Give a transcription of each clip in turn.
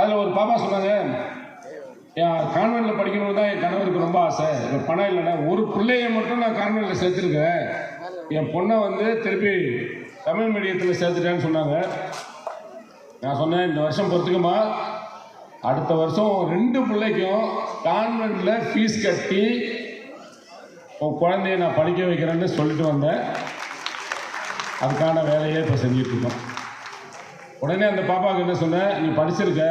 அதில் ஒரு பாப்பா சொன்னாங்க என் கான்வென்ட்டில் படிக்கணும்னு தான் என் கணவருக்கு ரொம்ப ஆசை. இப்போ பணம் இல்லைன்னா ஒரு பிள்ளைய மட்டும் நான் கான்வென்ட்டில் சேர்த்துருக்கேன் என் பொண்ணை வந்து திருப்பி தமிழ் மீடியத்தில் சேர்த்துட்டேன்னு சொன்னாங்க. நான் சொன்னேன் இந்த வருஷம் பொறுத்துக்குமா அடுத்த வருஷம் ரெண்டு பிள்ளைக்கும் கான்வென்ட்டில் ஃபீஸ் கட்டி உன் குழந்தைய நான் படிக்க வைக்கிறேன்னு சொல்லிட்டு வந்தேன். அதுக்கான வேலையை இப்போ செஞ்சுட்டு இருக்கோம். உடனே அந்த பாப்பாவுக்கு என்ன சொன்னேன் நீ படிச்சிருக்க.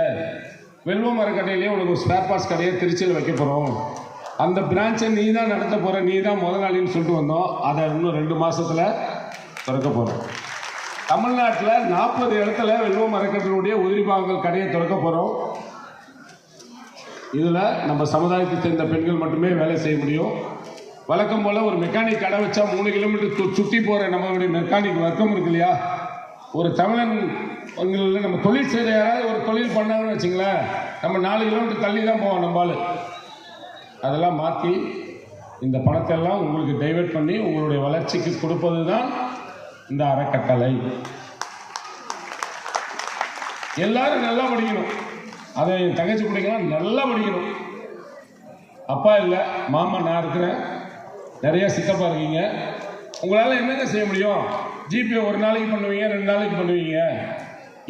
வெல்வ மரக்கடையிலேயே உனக்கு ஒரு ஸ்பேர் பார்ட்ஸ் கடையை திருச்சியில் வைக்க போகிறோம் அந்த பிரான்ச்சை நீ தான் நடத்த போகிற நீ தான் முதலாளின்னு சொல்லிட்டு வந்தோம். அதை இன்னும் ரெண்டு மாதத்தில் திறக்க போகிறோம் தமிழ்நாட்டில் நாற்பது இடத்துல வெல்வ மரக்கட்டினுடைய உதிரி பாகங்கள் கடையை திறக்க போகிறோம் இதில் நம்ம சமுதாயத்தை சேர்ந்த பெண்கள் மட்டுமே வேலை செய்ய முடியும். வழக்கம் போல் ஒரு மெக்கானிக் கடை வச்சா மூணு கிலோமீட்டர் சுற்றி போகிற நம்மளுடைய மெக்கானிக் வர்க்கம் இருக்கு இல்லையா? ஒரு தமிழன் நம்ம தொழில் செய்கிற யாராவது ஒரு தொழில் பண்ணாங்கன்னு வச்சுங்களேன் நம்ம நாலு கிலோமீட்டர் தள்ளி தான் போவோம் நம்ம அதெல்லாம் மாற்றி இந்த பணத்தை எல்லாம் உங்களுக்கு டைவெர்ட் பண்ணி உங்களுடைய வளர்ச்சிக்கு கொடுப்பது தான் இந்த அறக்கட்டளை. எல்லாரும் நல்லா படிக்கணும். அதை என் தங்கச்சி பிள்ளைங்களாம் நல்லா படிக்கணும். அப்பா இல்லை மாமா நான் இருக்கிறேன். நிறையா சித்தப்பா இருக்கீங்க. உங்களால் என்னங்க செய்ய முடியும்? ஜிபே ஒரு நாளைக்கு பண்ணுவீங்க ரெண்டு நாளைக்கு பண்ணுவீங்க.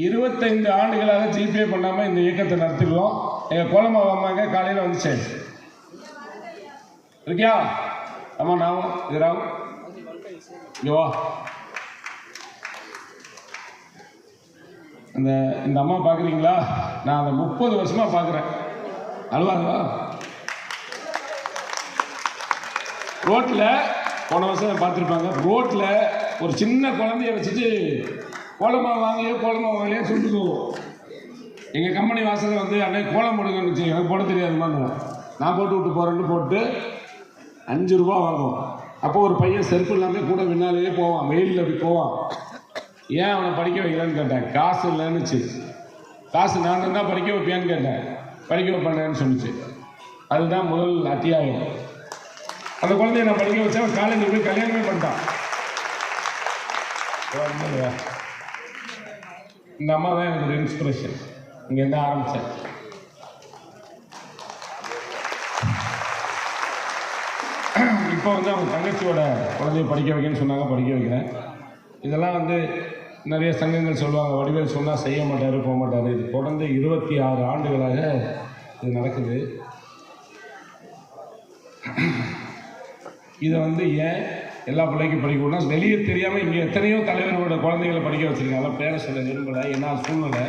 இருபத்தைந்து ஆண்டுகளாக ஜிபே பண்ணாமல் இந்த இயக்கத்தை நடத்திடுவோம் எங்கள் கோலமா அம்மாங்க காலையில் வந்துச்சு. இருக்கியா? அம்மா நான் இதுராவ் இங்கேவா இந்த அந்த இந்த அம்மா பார்க்குறீங்களா நான் அதை முப்பது வருஷமாக பார்க்குறேன் அழுவாங்களா ரோட்டில் போன வருஷம் பார்த்துருப்பாங்க. ரோட்டில் ஒரு சின்ன குழந்தைய வச்சுட்டு கோலமா வாங்கலையோ கோலமா வாங்கலையோ சொல்லிட்டு போவோம் எங்கள் கம்பெனி வாசலில் வந்து அன்னை கோலம் போடுங்கன்னு வச்சு எனக்கு போட தெரியாதுமான்னு நான் போட்டு விட்டு போகிறேன்னு போட்டு அஞ்சு ரூபா வாங்குவோம். அப்போ ஒரு பையன் செருப்பு இல்லாமல் கூட பின்னாலேயே போவான். வெயிலில் அப்படி போவான். ஏன் அவனை படிக்க வைக்கலன்னு கேட்டேன். காசு இல்லைன்னுச்சு காசு நான் தான் படிக்க வைப்பியான்னு கேட்டேன். படிக்க வைப்பேன்னு சொன்னிச்சு. அதுதான் முதல் அத்தியாயம். அந்த குழந்தைய நான் படிக்க வச்சேன் காலேஜ் போய் கல்யாணமே பண்ணிட்டான். இந்த அம்மா தான் எனக்கு ஒரு இன்ஸ்பிரேஷன் இங்கேருந்து ஆரம்பித்தேன் இப்போ வந்து அவங்க தங்கச்சியோட குழந்தைய படிக்க வைக்கணும்னு சொன்னாங்க படிக்க வைக்கிறேன். இதெல்லாம் வந்து நிறைய சங்கங்கள் சொல்லுவாங்க வடிவேல் சொன்னால் செய்ய மாட்டார் போக மாட்டார். இது தொடர்ந்து இருபத்தி ஆறு ஆண்டுகளாக இது நடக்குது. இதை வந்து ஏன் எல்லா பிள்ளைக்கும் படிக்கணும்னா வெளியே தெரியாமல் இங்கே எத்தனையோ தலைவர்களோட குழந்தைகளை படிக்க வச்சுருக்காங்க. அதெல்லாம் பேரை சொல்ல விரும்பலை. ஏன்னா சூழ்நிலை